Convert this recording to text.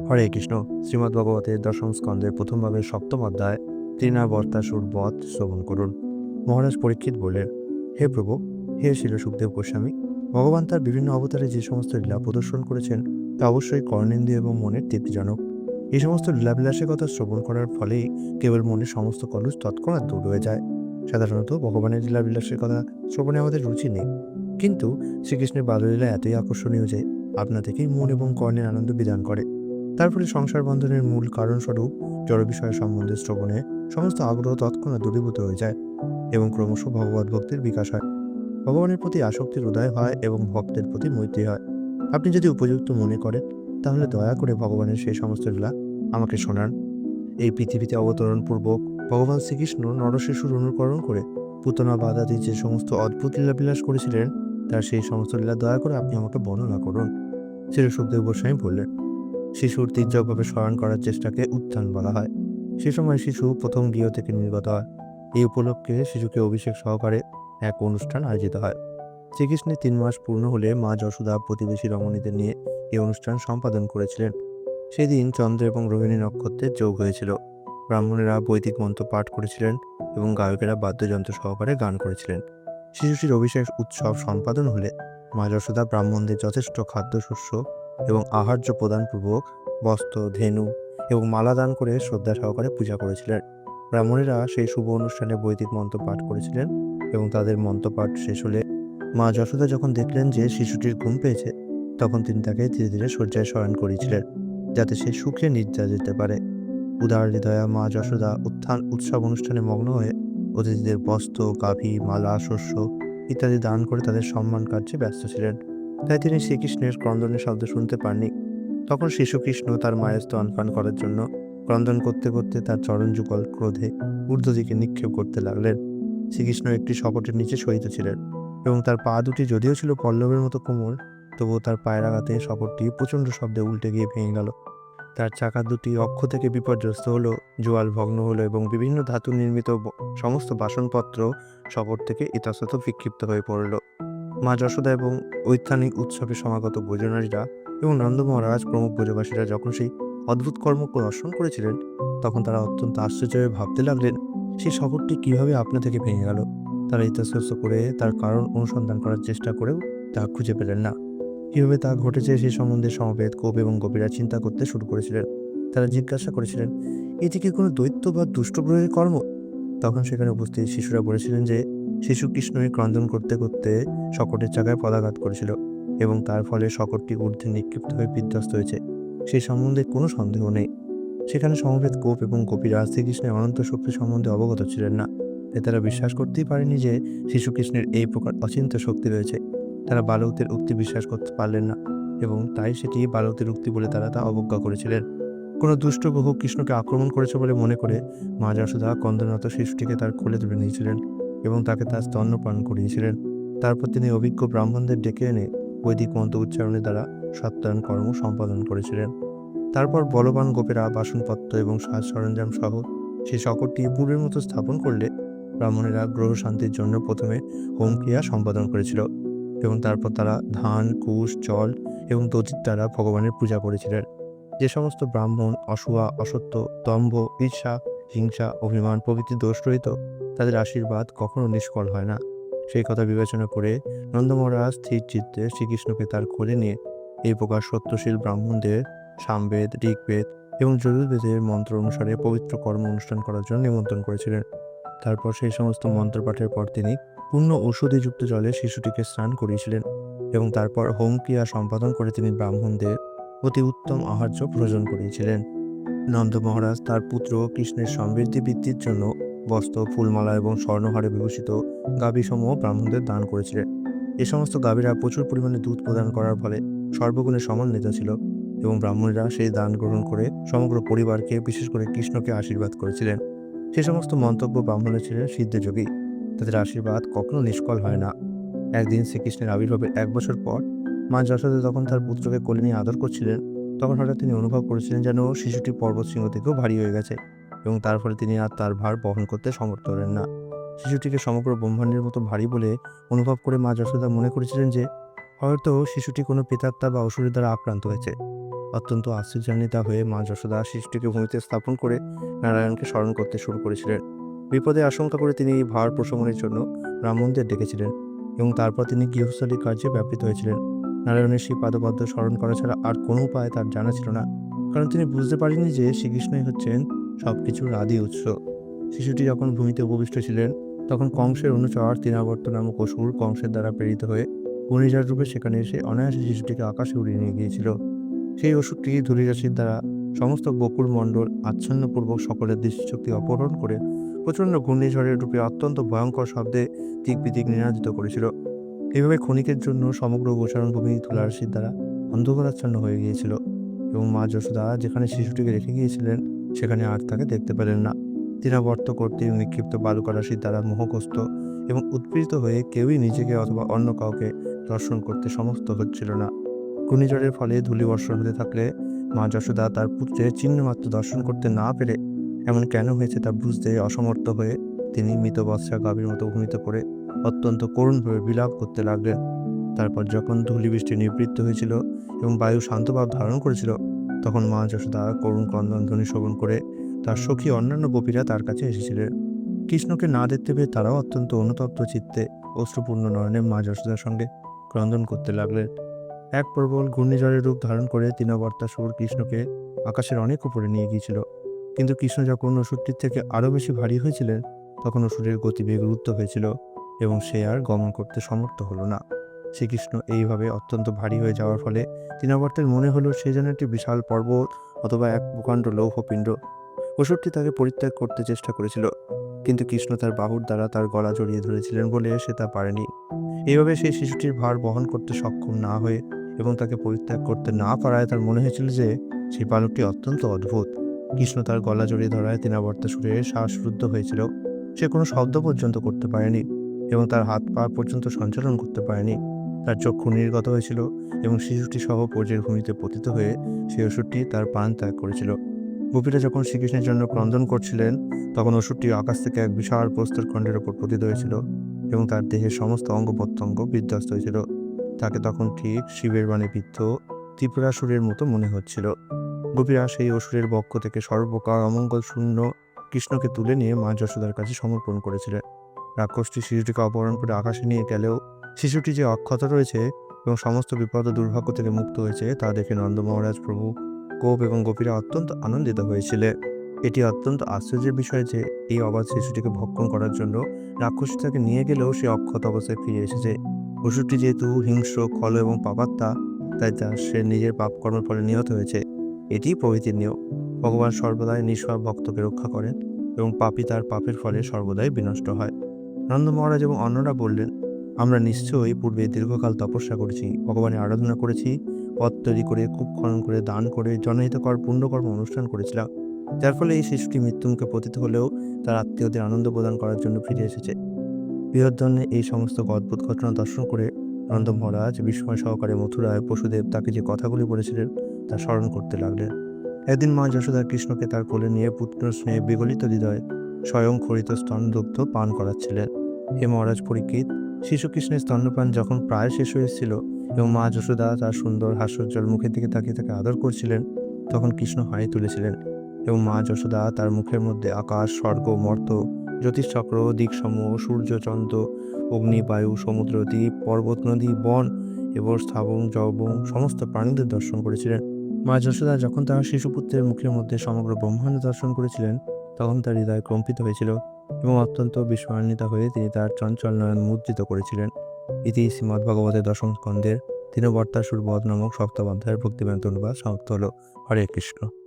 হরে কৃষ্ণ শ্রীমদ্ ভগবতের দশম স্কন্ধের প্রথম ভাবের সপ্তম অধ্যায় তৃণাবর্তাসুর বধ শ্রবণ করুন। মহারাজ পরীক্ষিত বললেন, হে প্রভু, হে শিল সুখদেব গোস্বামী, ভগবান তার বিভিন্ন অবতারে যে সমস্ত লীলা প্রদর্শন করেছেন, তা অবশ্যই কর্ণেন্দ্রিয় এবং মনের তৃপ্তিজনক। এই সমস্ত লীলাবিলাসের কথা শ্রবণ করার ফলেই কেবল মনের সমস্ত কলুষ তৎক্ষণাৎ দূর হয়ে যায়। সাধারণত ভগবানের লীলাবিলাসের কথা শ্রবণে আমাদের রুচি নেই। কিন্তু শ্রীকৃষ্ণের বাললীলা এতই আকর্ষণীয় যে, আপনা থেকেই মন এবং কর্ণের আনন্দ বিধান করে। তার ফলে সংসার বন্ধনের মূল কারণস্বরূপ জড় বিষয় সম্বন্ধে শ্রবণে সমস্ত আগ্রহ তৎক্ষণাৎ দূরীভূত হয়ে যায় এবং ক্রমশ ভগবত ভক্তির বিকাশ হয়। ভগবানের প্রতি আসক্তির উদয় হয় এবং ভক্তের প্রতি মৈত্রী হয়। আপনি যদি উপযুক্ত মনে করেন, তাহলে দয়া করে ভগবানের সেই সমস্ত লীলা আমাকে শোনান। এই পৃথিবীতে অবতরণ পূর্বক ভগবান শ্রীকৃষ্ণ নরশিশুর অনুকরণ করে পুতনা বাদাদি যে সমস্ত অদ্ভুত লীলাবিলাস করেছিলেন, তার সেই সমস্ত লীলা দয়া করে আপনি আমাকে বর্ণনা করুন। শ্রী সুখদেব গোস্বামী বললেন শিশুর তীর্যকভাবে স্মরণ করার চেষ্টাকে উত্থান বলা হয়। সে সময় শিশু প্রথম গৃহ থেকে নির্গত হয়। এই উপলক্ষে শিশুকে অভিষেক সহকারে এক অনুষ্ঠান আয়োজিত হয়। শ্রীকৃষ্ণের তিন মাস পূর্ণ হলে মা যশোদা প্রতিবেশী রমণীদের নিয়ে এই অনুষ্ঠান সম্পাদন করেছিলেন। সেদিন চন্দ্র এবং রোহিণী নক্ষত্রের যোগ হয়েছিল। ব্রাহ্মণেরা বৈদিক মন্ত্র পাঠ করেছিলেন এবং গায়কেরা বাদ্যযন্ত্র সহকারে গান করেছিলেন। শিশুটির অভিষেক উৎসব সম্পাদন হলে মা যশোদা ব্রাহ্মণদের যথেষ্ট খাদ্যশস্য এবং আহার্য প্রদানপূর্বক বস্ত্র, ধেনু এবং মালা দান করে শ্রদ্ধা সহকারে পূজা করেছিলেন। ব্রাহ্মণেরা সেই শুভ অনুষ্ঠানে বৈদিক মন্ত্র পাঠ করেছিলেন এবং তাদের মন্ত্রপাঠ শেষ হলে মা যশোদা যখন দেখলেন যে শিশুটির ঘুম পেয়েছে, তখন তিনি তাকে ধীরে ধীরে শয্যায় শয়ন করেছিলেন যাতে সে সুখে নিদ্রা যেতে পারে। উদার হৃদয়া মা যশোদা উত্থান উৎসব অনুষ্ঠানে মগ্ন হয়ে অতিথিদের বস্ত্র, গাভী, মালা, শস্য ইত্যাদি দান করে তাদের সম্মান কার্যে ব্যস্ত ছিলেন। তাই তিনি শ্রীকৃষ্ণের ক্রন্দনের শব্দ শুনতে পাননি। তখন শিশু কৃষ্ণ তার মায়ের স্তন পান করার জন্য ক্রন্দন করতে করতে তার চরণ যুগল ক্রোধে ঊর্ধ্ব দিকে নিক্ষেপ করতে লাগলেন। শ্রীকৃষ্ণ একটি শকটের নিচে শয়িত ছিলেন এবং তার পা দুটি যদিও ছিল পল্লবের মতো কোমল, তবুও তার পায়ের আঘাতে শকটটি প্রচণ্ড শব্দে উল্টে গিয়ে ভেঙে গেল। তার চাকা দুটি অক্ষ থেকে বিপর্যস্ত হলো, জোয়াল ভগ্ন হলো এবং বিভিন্ন ধাতু নির্মিত সমস্ত বাসনপত্র শকট থেকে ইতস্তত বিক্ষিপ্ত হয়ে পড়ল। মা যশোদা এবং ঐথানিক উৎসবে সমাগত ভোজনারীরা এবং নন্দ মহারাজ প্রমুখ ব্রজবাসীরা যখন সেই অদ্ভুত কর্ম দর্শন করেছিলেন, তখন তারা অত্যন্ত আশ্চর্য ভাবতে লাগলেন সেই শহরটি কীভাবে আপনা থেকে ভেঙে গেল? তারা ইতস্তত করে তার কারণ অনুসন্ধান করার চেষ্টা করেও তা খুঁজে পেলেন না। কীভাবে তা ঘটেছে সেই সম্বন্ধে সমবেত কোপ এবং গোপীরা চিন্তা করতে শুরু করেছিলেন। তারা জিজ্ঞাসা করেছিলেন এটি কি কোনো দৈত্য বা দুষ্টগ্রহের কর্ম? তখন সেখানে উপস্থিত শিশুরা বলেছিলেন যে, শিশু কৃষ্ণই ক্রন্দন করতে করতে শকটের চাকায় পদাঘাত করেছিল এবং তার ফলে শকটটি ঊর্ধ্বে নিক্ষিপ্ত হয়ে বিধ্বস্ত হয়েছে। সেই সম্বন্ধে কোনো সন্দেহ নেই। সেখানে সমবেত কোপ এবং গোপীরা শ্রীকৃষ্ণের অনন্ত শক্তি সম্বন্ধে অবগত ছিলেন না। তাই তারা বিশ্বাস করতেই পারেনি যে, শিশু কৃষ্ণের এই প্রকার অচিন্ত শক্তি রয়েছে। তারা বালকদের উক্তি বিশ্বাস করতে পারলেন না এবং তাই সেটি বালকদের উক্তি বলে তারা তা অবজ্ঞা করেছিলেন। কোনো দুষ্ট গ্রহ কৃষ্ণকে আক্রমণ করেছে বলে মনে করে মা যশোদা কন্দনত শিশুটিকে তার কোলে তুলে নিয়েছিলেন এবং তাকে তার স্তন্যপান করিয়েছিলেন। তারপর তিনি অভিজ্ঞ ব্রাহ্মণদের ডেকে এনে বৈদিক মন্ত্র উচ্চারণের দ্বারা সত্যায়ন কর্ম সম্পাদন করেছিলেন। তারপর বলবান গোপেরা, বাসনপত্র এবং সাজ সরঞ্জাম সহ সেই সকলটি পূর্বের মতো স্থাপন করলে ব্রাহ্মণেরা গ্রহ শান্তির জন্য প্রথমে হোম ক্রিয়া সম্পাদন করেছিল এবং তারপর তারা ধান, কুশ, জল এবং দধির দ্বারা ভগবানের পূজা করেছিলেন। যে সমস্ত ব্রাহ্মণ, অসুয়া, অসত্য, দম্ভ, ঈর্ষা, হিংসা, অভিমান প্রভৃতি দোষ রহিত, তাদের আশীর্বাদ কখনো নিষ্ফল হয় না। সেই কথা বিবেচনা করে নন্দ মহারাজ স্থির চিত্তে শ্রীকৃষ্ণকে তার কোলে নিয়ে এই প্রকার সত্যশীল ব্রাহ্মণদের সামবেদ, ঋগ্বেদ এবং যজুর্বেদের মন্ত্র অনুসারে পবিত্র কর্ম অনুষ্ঠান করার জন্য নিমন্ত্রণ করেছিলেন। তারপর সেই সমস্ত মন্ত্রপাঠের পর তিনি পূর্ণ ঔষধিযুক্ত জলে শিশুটিকে স্নান করিয়েছিলেন এবং তারপর হোম ক্রিয়া সম্পাদন করে তিনি ব্রাহ্মণদের অতি উত্তম আহার্য প্রয়োজন করিয়েছিলেন। নন্দ মহারাজ তার পুত্র কৃষ্ণের সমৃদ্ধি বৃদ্ধির জন্য বস্ত্র, ফুলমালা এবং স্বর্ণহারে বিভূষিত গাভীসমূহ ব্রাহ্মণদের দান করেছিলেন। এ সমস্ত গাভীরা প্রচুর পরিমাণে দুধ প্রদান করার ফলে সর্বগুণে সমন্বিত ছিল এবং ব্রাহ্মণেরা সেই দান গ্রহণ করে সমগ্র পরিবারকে, বিশেষ করে কৃষ্ণকে আশীর্বাদ করেছিলেন। সে সমস্ত মন্তব্য ব্রাহ্মণের ছিলেন সিদ্ধযোগী তাদের আশীর্বাদ কখনো নিষ্ফল হয় না। একদিন শ্রীকৃষ্ণের আবির্ভাবের এক বছর পর মা যশোদা যখন তার পুত্রকে কোলে নিয়ে আদর করছিলেন। তখন হঠাৎ তিনি অনুভব করেছিলেন যেন শিশুটি পর্বত সিংহ থেকেও ভারী হয়ে গেছে এবং তার ফলে তিনি আর তার ভার বহন করতে সমর্থ হলেন না। শিশুটিকে সমগ্র ব্রহ্মাণ্ডের মতো ভারী বলে অনুভব করে মা যশোদা মনে করেছিলেন যে, হয়তো শিশুটি কোনো পিতাত্মা বা অসুরের দ্বারা আক্রান্ত হয়েছে। অত্যন্ত আশ্চর্যান্বিতা হয়ে মা যশোদা শিশুটিকে ভূমিতে স্থাপন করে নারায়ণকে স্মরণ করতে শুরু করেছিলেন। বিপদে আশঙ্কা করে তিনি এই ভার প্রশমনের জন্য রাম মন্দির ডেকেছিলেন এবং তারপর তিনি গৃহস্থলী কার্যে ব্যাপৃত হয়েছিলেন। নারায়ণের সেই পাদপদ্ম স্মরণ করা ছাড়া আর কোনো উপায় তার জানা ছিল না, কারণ তিনি বুঝতে পারেননি যে শ্রীকৃষ্ণই হচ্ছেন সব কিছুর আদি উৎস। শিশুটি যখন ভূমিতে উপবিষ্ট ছিলেন, তখন কংসের অনুচর তিনাবর্ত নামক অসুর কংসের দ্বারা প্রেরিত হয়ে ঘূর্ণিঝড় রূপে সেখানে এসে অনায়াসে শিশুটিকে আকাশে উড়িয়ে নিয়ে গিয়েছিল। সেই অসুরটি ধূলিরাশির দ্বারা সমস্ত বকুল মণ্ডল আচ্ছন্নপূর্বক সকলের দৃষ্টিশক্তি অপহরণ করে প্রচণ্ড ঘূর্ণিঝড়ের রূপে অত্যন্ত ভয়ঙ্কর শব্দে দিক বিদিক নিনাদিত করেছিল। এভাবে ক্ষণিকের জন্য সমগ্র গোচারণভূমি ধুলারাশির দ্বারা অন্ধকারাচ্ছন্ন হয়ে গিয়েছিল এবং মা যশোদা যেখানে শিশুটিকে রেখে গিয়েছিলেন, সেখানে আর তাকে দেখতে পেলেন না। তৃণাবর্ত কর্তৃক নিক্ষিপ্ত বালুকা রাশির দ্বারা মোহগ্রস্ত এবং উৎপীড়িত হয়ে কেউই নিজেকে অথবা অন্য কাউকে দর্শন করতে সমস্ত হচ্ছিল না। ঘূর্ণিঝড়ের ফলে ধূলিবর্ষণ হতে থাকলে মা যশোদা তার পুত্রের চিহ্নমাত্র দর্শন করতে না পেরে এমন কেন হয়েছে তা বুঝতে অসমর্থ হয়ে তিনি মৃত বৎসা গাভীর মতো ভূমিতে পড়ে অত্যন্ত করুণভাবে বিলাপ করতে লাগলেন। তারপর যখন ধূলিবৃষ্টি নিবৃত্ত হয়েছিল এবং বায়ু শান্তভাব ধারণ করেছিল, তখন মা যশোদা করুণ ক্রন্দন ধ্বনি শ্রবণ করে তার সখী অন্যান্য গোপীরা তার কাছে এসেছিলেন। কৃষ্ণকে না দেখতে পেয়ে তারাও অত্যন্ত অনুতপ্ত চিত্তে অশ্রুপূর্ণ নয়নে মা যশোদার সঙ্গে ক্রন্দন করতে লাগলেন। এক প্রবল ঘূর্ণিঝড়ের রূপ ধারণ করে তৃণবর্তাসুর কৃষ্ণকে আকাশের অনেক উপরে নিয়ে গিয়েছিল। কিন্তু কৃষ্ণ যখন অসুরটির থেকে আরও বেশি ভারী হয়েছিলেন, তখন অসুরের গতিবেগ রুদ্ধ হয়েছিল। এবং সে আর গমন করতে সমর্থ হলো না। শ্রীকৃষ্ণ এইভাবে অত্যন্ত ভারী হয়ে যাওয়ার ফলে তৃণবর্তের মনে হলো সে যেন একটি বিশাল পর্বত অথবা এক প্রকাণ্ড লৌহপিণ্ড। অসুরটি তাকে পরিত্যাগ করতে চেষ্টা করেছিল, কিন্তু কৃষ্ণ তার বাহুর দ্বারা তার গলা জড়িয়ে ধরেছিলেন বলে সে তা পারেনি। এইভাবে সেই শিশুটির ভার বহন করতে সক্ষম না হয়ে এবং তাকে পরিত্যাগ করতে না পারায় তার মনে হয়েছিল যে সেই বালকটি অত্যন্ত অদ্ভুত। কৃষ্ণ তার গলা জড়িয়ে ধরায় তিনাবর্তা সুরে শ্বাসরুদ্ধ হয়েছিল। সে কোনো শব্দ পর্যন্ত করতে পারেনি। এবং তার হাত পা পর্যন্ত সঞ্চালন করতে পারেনি। তার চক্ষু নির্গত হয়েছিল এবং শিশুটি সহ পর্যের ভূমিতে পতিত হয়ে সেই ওষুধটি তার প্রাণ ত্যাগ করেছিল। গোপীরা যখন শ্রীকৃষ্ণের জন্য ক্রন্দন করছিলেন, তখন ওষুধটি আকাশ থেকে এক বিশাল প্রস্তর খণ্ডের ওপর পতিত হয়েছিল এবং তার দেহের সমস্ত অঙ্গ প্রত্যঙ্গ বিধ্বস্ত হয়েছিল। তাকে তখন ঠিক শিবের বাণে বিদ্ধ ত্রিপুরাসুরের মতো মনে হচ্ছিল। গোপীরা সেই অসুরের বক্ষ থেকে সর্বপ্রকার অমঙ্গল শূন্য কৃষ্ণকে তুলে নিয়ে মা যশোদার কাছে সমর্পণ করেছিলেন। রাক্ষসটি শিশুটিকে অপহরণ করে আকাশে নিয়ে গেলেও শিশুটি যে অক্ষত রয়েছে এবং সমস্ত বিপদ দুর্ভাগ্য থেকে মুক্ত হয়েছে তা দেখে নন্দ মহারাজ প্রভু গোপ এবং গোপীরা অত্যন্ত আনন্দিত হয়েছিলেন। এটি অত্যন্ত আশ্চর্যের বিষয় যে এই অবাধ শিশুটিকে ভক্ষণ করার জন্য রাক্ষসী তাকে নিয়ে গেলেও সে অক্ষত অবস্থায় ফিরে এসেছে। পশুটি যেহেতু হিংস্র, খল এবং পাপাত্তা তাই তা সে নিজের পাপকর্মের ফলে নিহত হয়েছে। এটিই প্রভৃতির নিয়ম। ভগবান সর্বদাই নিষ্পাপ ভক্তকে রক্ষা করেন এবং পাপী তার পাপের ফলে সর্বদাই বিনষ্ট হয়। নন্দ মহারাজ এবং অন্যরা বললেন, আমরা নিশ্চয়ই পূর্বে দীর্ঘকাল তপস্যা করেছি, ভগবানের আরাধনা করেছি, পথ তৈরি করে কূপ খনন করে, দান করে জনহিতকর পুণ্যকর্ম অনুষ্ঠান করেছিলাম। যার ফলে এই শিশুটি মৃত্যুমুখে পতিত হলেও তার আত্মীয়দের আনন্দ প্রদান করার জন্য ফিরে এসেছে। বৃহৎজন্যে এই সমস্ত অদ্ভুত ঘটনা দর্শন করে নন্দ মহারাজ বিস্ময় সহকারে মথুরায় পশুদেব তাকে যে কথাগুলি বলেছিলেন তা স্মরণ করতে লাগলেন। একদিন মা যশোদা কৃষ্ণকে তার কোলে নিয়ে পুত্র স্নেহে বিগলিত হৃদয়ে স্বয়ং খরিত স্তনদুগ্ধ পান করাচ্ছিলেন। হে মহারাজ পরীক্ষিত শিশু কৃষ্ণের স্তন্যপান যখন প্রায় শেষ হয়েছিল এবং মা যশোদা তার সুন্দর হাস্যোজ্জ্বল মুখের দিকে তাকিয়ে তাকে আদর করছিলেন, তখন কৃষ্ণ হাই তুলেছিলেন এবং মা যশোদা তার মুখের মধ্যে আকাশ, স্বর্গ, মর্ত, জ্যোতিষচক্র, দিকসমূহ, সূর্য, চন্দ্র, অগ্নি, বায়ু, সমুদ্র, দ্বীপ, পর্বত, নদী, বন এবং স্থাবন যবন সমস্ত প্রাণীদের দর্শন করেছিলেন। মা যশোদা যখন তার শিশুপুত্রের মুখের মধ্যে সমগ্র ব্রহ্মাণ্ড দর্শন করেছিলেন তখন তার হৃদয় কম্পিত হয়েছিল এবং অত্যন্ত বিস্ময়ান্বিত হয়ে তিনি তার চঞ্চল নয়ন মুদ্রিত করেছিলেন। ইতি শ্রীমদ্ভগবতের দশম স্কন্ধের দীনবর্তাসুর বধ নামক সপ্তম অধ্যায়ের ভক্তিবেন্ত অনুবাদ সমাপ্ত হল। হরে কৃষ্ণ।